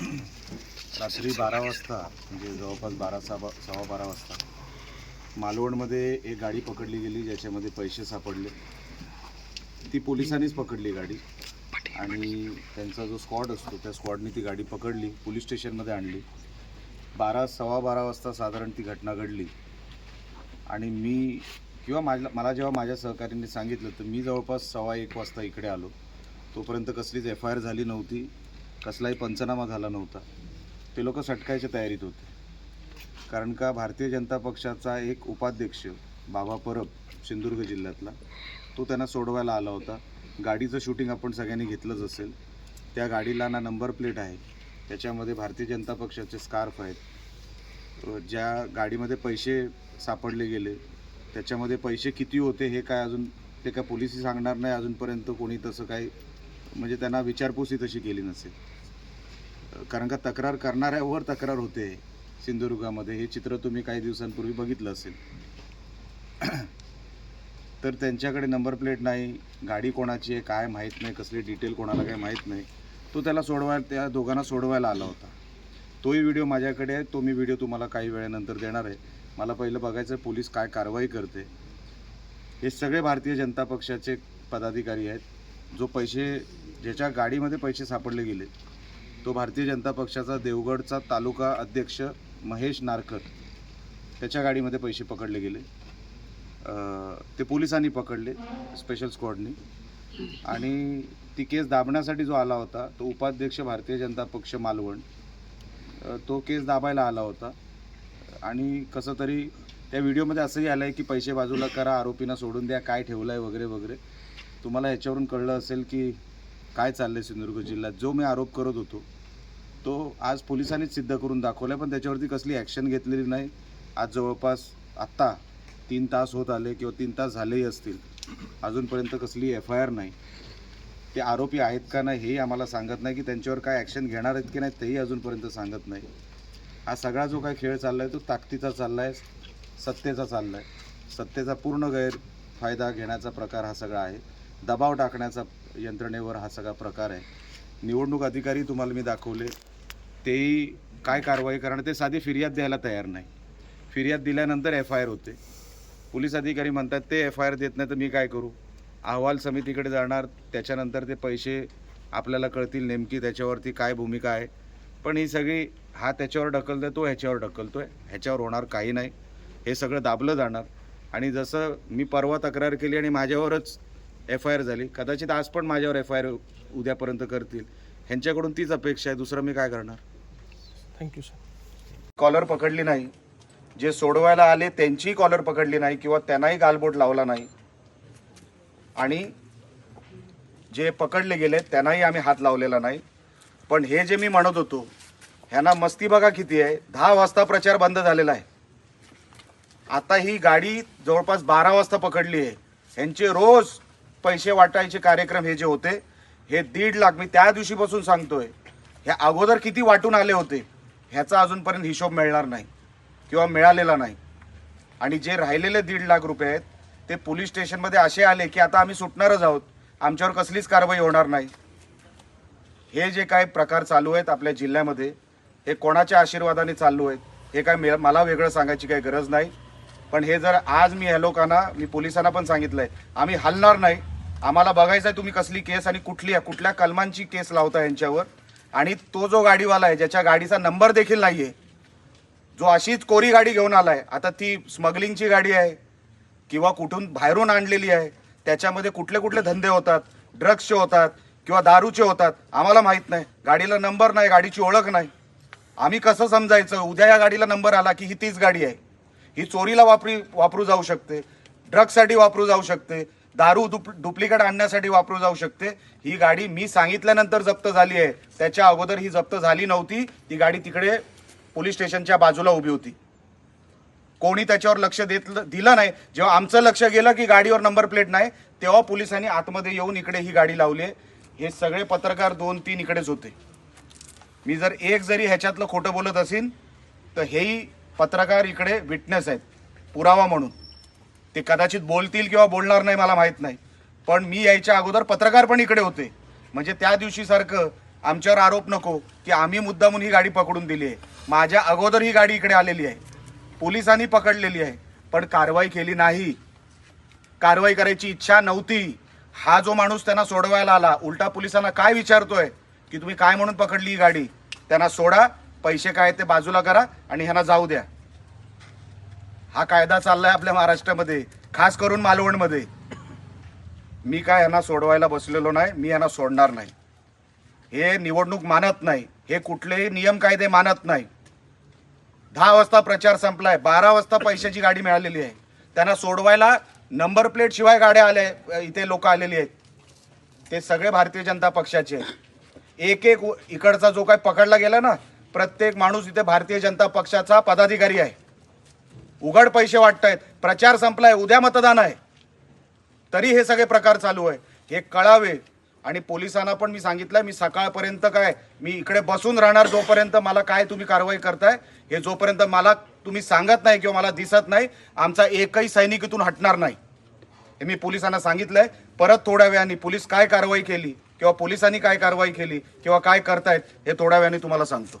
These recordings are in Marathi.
रात्री बारा वाजता म्हणजे जवळपास बारा सहा सव्वा बारा वाजता मालवणमध्ये एक गाडी पकडली गेली ज्याच्यामध्ये पैसे सापडले. ती पोलिसांनीच पकडली गाडी आणि त्यांचा जो स्क्वॉड असतो त्या स्क्वॉडने ती गाडी पकडली पोलीस स्टेशनमध्ये आणली. बारा सव्वा बारा वाजता साधारण ती घटना घडली. आणि मी किंवा माझ्या मला जेव्हा माझ्या सहकार्यांनी सांगितलं तर मी जवळपास सव्वा एक वाजता इकडे आलो. तोपर्यंत कसलीच एफ आय आर झाली नव्हती. कसलाही पंचनामा झाला नव्हता. ते लोक सटकायच्या तयारीत होते. कारण का भारतीय जनता पक्षाचा एक उपाध्यक्ष बाबा परब सिंधुदुर्ग जिल्ह्यातला तो त्यांना सोडवायला आला होता. गाडीचं शूटिंग आपण सगळ्यांनी घेतलंच असेल. त्या गाडीला ना नंबर प्लेट आहे. त्याच्यामध्ये भारतीय जनता पक्षाचे स्कार्फ आहेत. ज्या गाडीमध्ये पैसे सापडले गेले त्याच्यामध्ये पैसे किती होते हे काय अजून ते काय पोलिसी सांगणार नाही अजूनपर्यंत कोणी तसं काही म्हणजे त्यांना विचारपूसही तशी केली नसेल. कारण का तक्रार करणाऱ्यावर तक्रार होते सिंधुदुर्गामध्ये. हे चित्र तुम्ही काही दिवसांपूर्वी बघितलं असेल. तर त्यांच्याकडे नंबर प्लेट नाही. गाडी कोणाची आहे काय माहीत नाही कसली डिटेल कोणाला काही माहीत नाही. तो त्याला सोडवायला त्या दोघांना सोडवायला आला होता. तोही व्हिडिओ माझ्याकडे आहे. तो मी व्हिडिओ तुम्हाला काही वेळानंतर देणार आहे. मला पहिलं बघायचं आहे पोलीस काय कारवाई करते. हे सगळे भारतीय जनता पक्षाचे पदाधिकारी आहेत. जो पैसे ज्याच्या गाडीमध्ये पैसे सापडले गेले तो भारतीय जनता पक्षाचा देवगडचा तालुका अध्यक्ष महेश नारकर. त्याच्या गाडीमध्ये पैसे पकडले गेले. ते पोलिसांनी पकडले स्पेशल स्क्वॉडनी आणि ती केस दाबण्यासाठी जो आला होता तो उपाध्यक्ष भारतीय जनता पक्ष मालवण तो केस दाबायला आला होता. आणि कसं तरी त्या व्हिडिओमध्ये असंही आलं आहे की पैसे बाजूला करा आरोपींना सोडून द्या काय ठेवलं आहे वगैरे वगैरे. तुम्हाला याच्यावरून कळलं असेल की काय चाललं आहे सिंधुदुर्ग जिल्ह्यात? जो मी आरोप करत होतो तो आज पोलिसांनीच सिद्ध करून दाखवला पण त्याच्यावरती कसली ॲक्शन घेतलेली नाही. आज जवळपास आत्ता तीन तास होत आले किंवा तीन तास झालेही असतील. अजूनपर्यंत कसली एफ आय आर नाही. ते आरोपी आहेत का नाही हेही आम्हाला सांगत नाही की त्यांच्यावर काय ॲक्शन घेणार आहेत की नाही तेही अजूनपर्यंत सांगत नाही. हा सगळा जो काय खेळ चालला आहे तो ताकदीचा चालला आहे सत्तेचा चालला आहे सत्तेचा पूर्ण गैरफायदा घेण्याचा प्रकार हा सगळा आहे. दबाव टाकण्याचा यंत्रणेवर हा सगळा प्रकार आहे. निवडणूक अधिकारी तुम्हाला मी दाखवले तेही काय कारवाई करणार ते साधी फिर्याद द्यायला तयार नाही. फिर्याद दिल्यानंतर एफ आय आर होते. पोलीस अधिकारी म्हणतात ते एफ आय आर देत नाही तर मी काय करू? अहवाल समितीकडे जाणार त्याच्यानंतर ते पैसे आपल्याला कळतील नेमकी त्याच्यावरती काय भूमिका आहे. पण ही सगळी हा त्याच्यावर ढकलतो तो ह्याच्यावर ढकलतो आहे ह्याच्यावर होणार काही नाही. हे सगळं दाबलं जाणार. आणि जसं मी परवा तक्रार केली आणि माझ्यावरच एफ आय आर झाली. कदाचित आज पण माझ्यावर एफ आय आर उद्यापर्यंत करतील. ह्यांच्याकडून तीच अपेक्षा आहे. दुसरं मी काय करणार? थँक्यू सर कॉलर पकडली नाही. जे सोडवायला आले त्यांचीही कॉलर पकडली नाही किंवा त्यांनाही गालबोट लावला नाही. आणि जे पकडले गेले त्यांनाही आम्ही हात लावलेला नाही. पण हे जे मी म्हणत होतो ह्यांना मस्ती बघा किती आहे. दहा वाजता प्रचार बंद झालेला आहे. आता ही गाडी जवळपास बारा वाजता पकडली आहे. ह्यांचे रोज पैसे वाटायचे कार्यक्रम हे जे होते हे दीड लाख मी त्या दिवशीपासून सांगतोय. ह्या अगोदर किती वाटून आले होते ह्याचा अजूनपर्यंत हिशोब मिळणार नाही किंवा मिळालेला नाही. आणि जे राहिलेले दीड लाख रुपये आहेत ते पोलीस स्टेशनमध्ये असे आले की आता आम्ही सुटणारच आहोत आमच्यावर कसलीच कारवाई होणार नाही. हे जे काय प्रकार चालू आहेत आपल्या जिल्ह्यामध्ये हे कोणाच्या आशीर्वादाने चालू आहेत हे काय मला वेगळं सांगायची काही गरज नाही. पण हे जर आज मी ह्या लोकांना मी पोलिसांना पण सांगितलंय आम्ही हलणार नाही. आम्हाला बघायचं आहे तुम्ही कसली केस आणि कुठली कुठल्या कलमांची केस लावता यांच्यावर. आणि तो जो गाडीवाला आहे ज्याच्या गाडीचा नंबर देखील नाहीये जो अशीच कोरी गाडी घेऊन आलाय आता ती स्मगलिंगची गाडी आहे किंवा कुठून बाहेरून आणलेली आहे त्याच्यामध्ये कुठले कुठले धंदे होतात ड्रग्सचे होतात किंवा दारूचे होतात आम्हाला माहीत नाही. गाडीला नंबर नाही गाडीची ओळख नाही. आम्ही कसं समजायचं? उद्या या गाडीला नंबर आला की ही तीच गाडी आहे. ही चोरीला वापरी वापरू जाऊ शकते. ड्रगसाठी वापरू जाऊ शकते. दारू डुप डुप्लिकेट आणण्यासाठी वापरू जाऊ शकते. ही गाडी मी सांगितल्यानंतर जप्त झाली आहे. त्याच्या अगोदर ही जप्त झाली नव्हती. ती गाडी तिकडे पोलीस स्टेशनच्या बाजूला उभी होती. कोणी त्याच्यावर लक्ष देत दिलं नाही. जेव्हा आमचं लक्ष गेलं की गाडीवर नंबर प्लेट नाही तेव्हा पोलिसांनी आतमध्ये येऊन इकडे ही गाडी लावली आहे. हे सगळे पत्रकार दोन तीन इकडेच होते. मी जर एक जरी ह्याच्यातलं खोटं बोलत असेल तर हेही पत्रकार इकडे विटनेस आहेत. पुरावा म्हणून. ते कदाचित बोलतील किंवा बोलणार नाही मला माहीत नाही. पण मी यायच्या अगोदर पत्रकार पण इकडे होते. म्हणजे त्या दिवशीसारखं आमच्यावर आरोप नको की आम्ही मुद्दामून ही गाडी पकडून दिली आहे. माझ्या अगोदर ही गाडी इकडे आलेली आहे. पोलिसांनी पकडलेली आहे. पण कारवाई केली नाही. कारवाई करायची इच्छा नव्हती. हा जो माणूस त्यांना सोडवायला आला उलटा पोलिसांना काय विचारतोय की तुम्ही काय म्हणून पकडली ही गाडी? त्यांना सोडा. पैसे काय ते बाजूला करा आणि ह्यांना जाऊ द्या. हा कायदा चाललाय आपल्या महाराष्ट्रामध्ये खास करून मालवणमध्ये. मी काय यांना सोडवायला बसलेलो नाही मी यांना सोडणार नाही. हे निवडणूक मानत नाही हे कुठलेही नियम कायदे मानत नाही. दहा वाजता प्रचार संपलाय बारा वाजता पैशाची गाडी मिळालेली आहे. त्यांना सोडवायला नंबर प्लेट शिवाय गाड्या आल्या इथे लोक आलेली आहेत. ते सगळे भारतीय जनता पक्षाचे एक एक इकडचा जो काय पकडला गेला ना प्रत्येक माणूस इथे भारतीय जनता पक्षाचा पदाधिकारी आहे. उघड पैसे वाटतायत. प्रचार संपलाय उद्या मतदान आहे. तरी हे सगळे प्रकार चालू आहे. हे कळावे. आणि पोलिसांना पण मी सांगितलंय मी सकाळपर्यंत काय मी इकडे बसून राहणार जोपर्यंत मला काय तुम्ही कारवाई करताय हे जोपर्यंत मला तुम्ही सांगत नाही किंवा मला दिसत नाही आमचा एकही सैनिक इथून हटणार नाही. हे मी पोलिसांना सांगितलंय. परत थोड्या वेळाने पोलीस काय कारवाई केली किंवा पोलिसांनी काय कारवाई केली किंवा काय करतायत हे थोड्या वेळाने तुम्हाला सांगतो.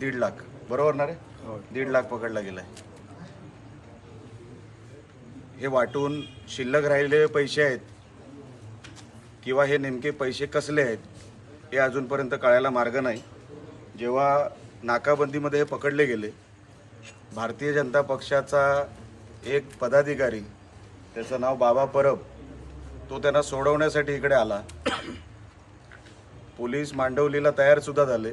दीड लाख. बरोबर ना रे? दीड लाख पकडला गेला आहे हे वाटून शिल्लक राहिलेले पैसे आहेत किंवा हे नेमके पैसे कसले आहेत हे अजूनपर्यंत कळायला मार्ग नाही. जेव्हा नाकाबंदीमध्ये हे पकडले गेले भारतीय जनता पक्षाचा एक पदाधिकारी त्याचं नाव बाबा परब तो त्यांना सोडवण्यासाठी इकडे आला. पोलीस मांडवलीला तयार सुद्धा झाले.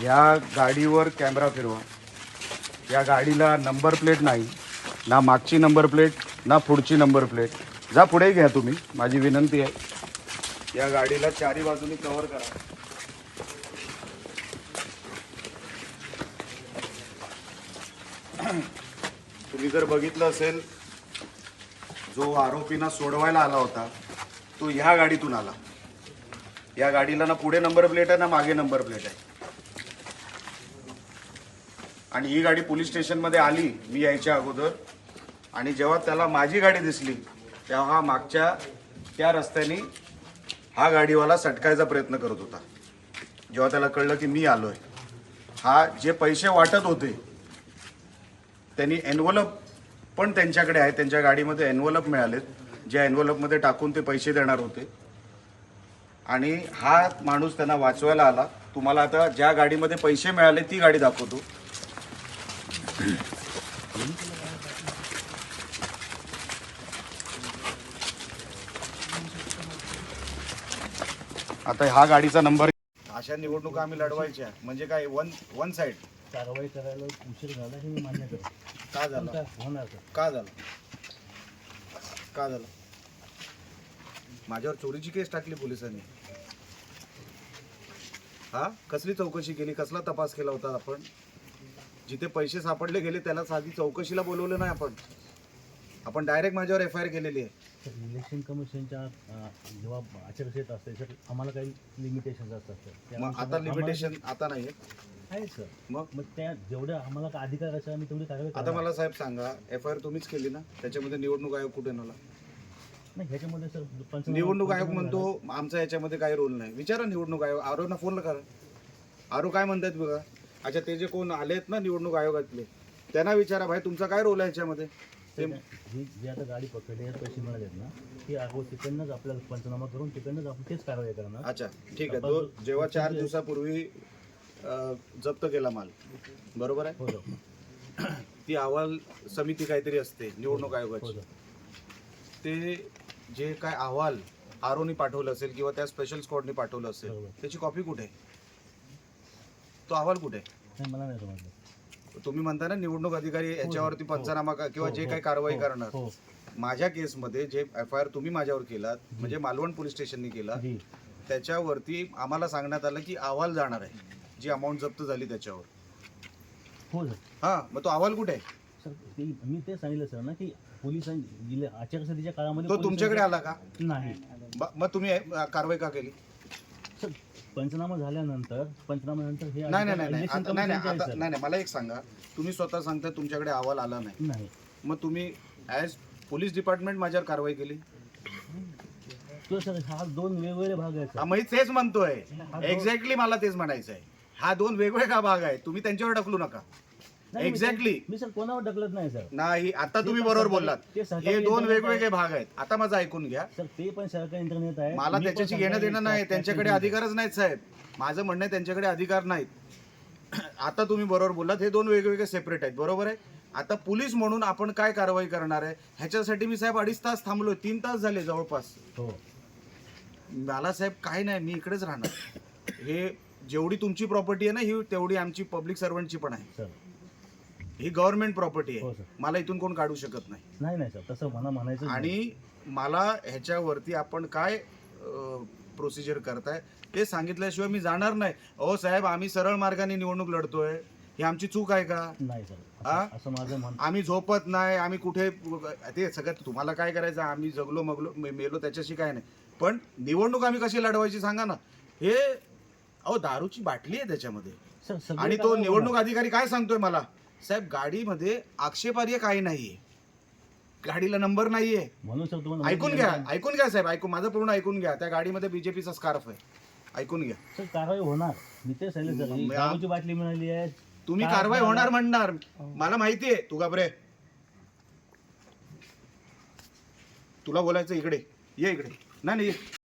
या गाडीवर कॅमेरा फिरवा. या गाडीला नंबर प्लेट नाही ना मागची नंबर प्लेट ना पुढची नंबर प्लेट. जा पुढे घ्या तुम्ही माझी विनंती आहे. या गाडीला चारी बाजूनी कव्हर करा. तुम्ही जर बघितलं असेल जो आरोपींना सोडवायला आला होता तो ह्या गाडीतून आला. या गाडीला ना पुढे नंबर प्लेट आहे ना मागे नंबर प्लेट आहे. आणि ही गाडी पोलीस स्टेशनमध्ये आली मी यायच्या अगोदर. आणि जेव्हा त्याला माझी गाडी दिसली तेव्हा हा मागच्या त्या रस्त्याने हा गाडीवाला सटकायचा प्रयत्न करत होता. जेव्हा त्याला कळलं की मी आलोय. हा जे पैसे वाटत होते त्यांनी एनवलप पण त्यांच्याकडे आहे. त्यांच्या गाडीमध्ये एनवलप मिळालेत. ज्या एनवलपमध्ये टाकून ते पैसे देणार होते. आणि हा माणूस त्यांना वाचवायला आला. तुम्हाला आता ज्या गाडीमध्ये पैसे मिळाले ती गाडी दाखवतो. आता हा गाडीचा नंबर अशा निवडणुका आम्ही लढवायच्या. म्हणजे काय वन वन साईड? कारवाई करायला उशीर झाला हे मी मान्य करतो. का झालं? काय होणार का झालं? का झालं? माझ्यावर चोरीची केस टाकली पोलिसांनी. हा? कसली चौकशी केली? कसला तपास केला होता आपण? जिथे पैसे सापडले गेले त्याला साधी चौकशीला बोलवलं नाही आपण. आपण डायरेक्ट माझ्यावर एफ आय आर केलेली आहे. तर इलेक्शन कमिशनच्या अं, जेव्हा आचारसंहिता असते तर आम्हाला काही लिमिटेशन असतात सर मग आता लिमिटेशन आता नाही आहे सर मग? मग त्या जेवढ्या आम्हाला का अधिकार असेल आम्ही तेवढी कारवाई आता करणार. मला साहेब सांगा एफ आय आर तुम्हीच केली ना? त्याच्यामध्ये निवडणूक आयोग कुठे नेला? नाही ह्याच्यामध्ये सर पंचनामा- निवडणूक आयोग पंचनामा म्हणतो आमचा याच्यामध्ये काही रोल नाही. विचारा निवडणूक आयोग. आरोना फोन करा. आरो काय म्हणतात बघा? अच्छा ते जे कोण आले आहेत ना निवडणूक आयोगातले त्यांना विचारा भाई तुमचा काय रोल आहे याच्यामध्ये? ते ही जी आता गाडी पकडली आहे पैसे मिळाले आहेत ना ती अगोदर तिकडनंच आपल्याला पंचनामा करून तिकडनंच आपण तेच कारवाई करणार. अच्छा ठीक आहे. तो जेव्हा चार दिवसापूर्वी अ, जप्त केला माल बरोबर आहे? हो सर ती अहवाल समिती काहीतरी असते निवडणूक हो आयोगाची. सर ते जे काय अहवाल आरोनी पाठवलं असेल किंवा त्या स्पेशल स्क्वॉडनी पाठवलं असेल बरोबर. त्याची कॉपी कुठे? आहे? तो अहवाल कुठे? आहे? नाही मला नाही समजलं. तुम्ही म्हणता ना निवडणूक अधिकारी याच्यावरती हो. पंचनामा का- किंवा हो, जे हो, काही कारवाई हो, करणार. हो. माझ्या केसमध्ये जे एफ आय आर तुम्ही माझ्यावर केलात म्हणजे मालवण पोलीस स्टेशननी केला जी त्याच्यावरती आम्हाला सांगण्यात आलं की अहवाल जाणार आहे जी अमाऊंट जप्त झाली त्याच्यावर. हो सर. हा मग तो अहवाल कुठे आहे? सर ते मी ते सांगितलं सर ना की पोलिसांनी आचारसंहितेच्या काळामध्ये तो तुमच्याकडे आला का? पोलिसांनी- नाही. ब- मग तुम्ही अ, कारवाई का केली? पंचनामा झाल्यानंतर पंचनाम्यानंतर हे नाही नाही नाही नाही इलेक्शन आता- नाही नाही कमिशनचे आता आहे, नाही नाही मला एक सांगा. तुम्ही स्वतः सांगता तुमच्याकडे अहवाल आला नाही. मग तुम्ही ॲज पोलीस डिपार्टमेंट माझ्यावर कारवाई केली? तो सर हा दोन वेगवेगळे भाग आहेत हा, सर. मी तेच म्हणतोय. एक्झॅक्टली मला तेच म्हणायचं आहे हा दोन वेगवेगळा भाग आहे. तुम्ही त्यांच्यावर ढकलू नका. नाही, मी- एक्झॅक्टली मी सर कोणावर ढकलत नाही सर. नाही आता तुम्ही बरोबर बोललात. ते हे दोन यंत्रणेत वेगवेगळे. भाग आहेत. आता माझं ऐकून घ्या. सर ते पण सरकारी इंटरनेट आहे. मला मी पण त्याच्याशी घेणं देणं नाही. त्यांच्याकडे आहे. अधिकारच नाहीत साहेब. माझं म्हणणं आहे त्यांच्याकडे अधिकार नाहीत. आता तुम्ही बरोबर बोललात. हे दोन वेगवेगळे सेपरेट आहेत. बरोबर आहे? आता पोलीस म्हणून आपण काय कारवाई करणार आहे? ह्याच्यासाठी मी साहेब अडीच तास थांबलोय. तीन तास झाले जवळपास. हो. मला साहेब काय नाही. मी इकडेच राहणार. हे जेवढी तुमची प्रॉपर्टी आहे ना ही तेवढी आमची पब्लिक सर्वंटची पण आहे. सर. ही गव्हर्नमेंट प्रॉपर्टी हो, आहे सर. मला इथून कोण काढू शकत नाही. नाही नाही सर. तसं मला म्हणायचं. आणि मला ह्याच्यावरती आपण काय प्रोसिजर करताय ते सांगितल्याशिवाय मी जाणार नाही. अहो साहेब आम्ही सरळ मार्गाने निवडणूक लढतोय. ही आमची चूक आहे का? नाही सर. हा? असं- असं माझं आम्ही झोपत नाही आम्ही कुठे ते सगळं तुम्हाला काय करायचं? आम्ही जगलो मगलो मे- मेलो त्याच्याशी काय नाही. पण निवडणूक आम्ही कशी लढवायची सांगा ना. हे अहो दारूची बाटली आहे त्याच्यामध्ये. सर सगळे आणि तो निवडणूक. अधिकारी काय सांगतोय मला? साहेब गाडीमध्ये आक्षेपार्ह काही नाहीये. गाडीला नंबर नाहीये. म्हणून सर तुम्हाला ऐकून घ्या ऐकून घ्या साहेब ऐकून माझं पूर्ण ऐकून घ्या. त्या गाडीमध्ये बीजेपीचा स्कार्फ आहे. ऐकून घ्या. सर कारवाई होणार. मी ते सांगितलं सर ही मग- दारूची बाटली मिळाली आहे. तुम्ही काय कारवाई? होणार म्हणणार. मला माहिती आहे तू घाबरे. तुला बोलायचं इकडे. ये इकडे. नाही नाही ये.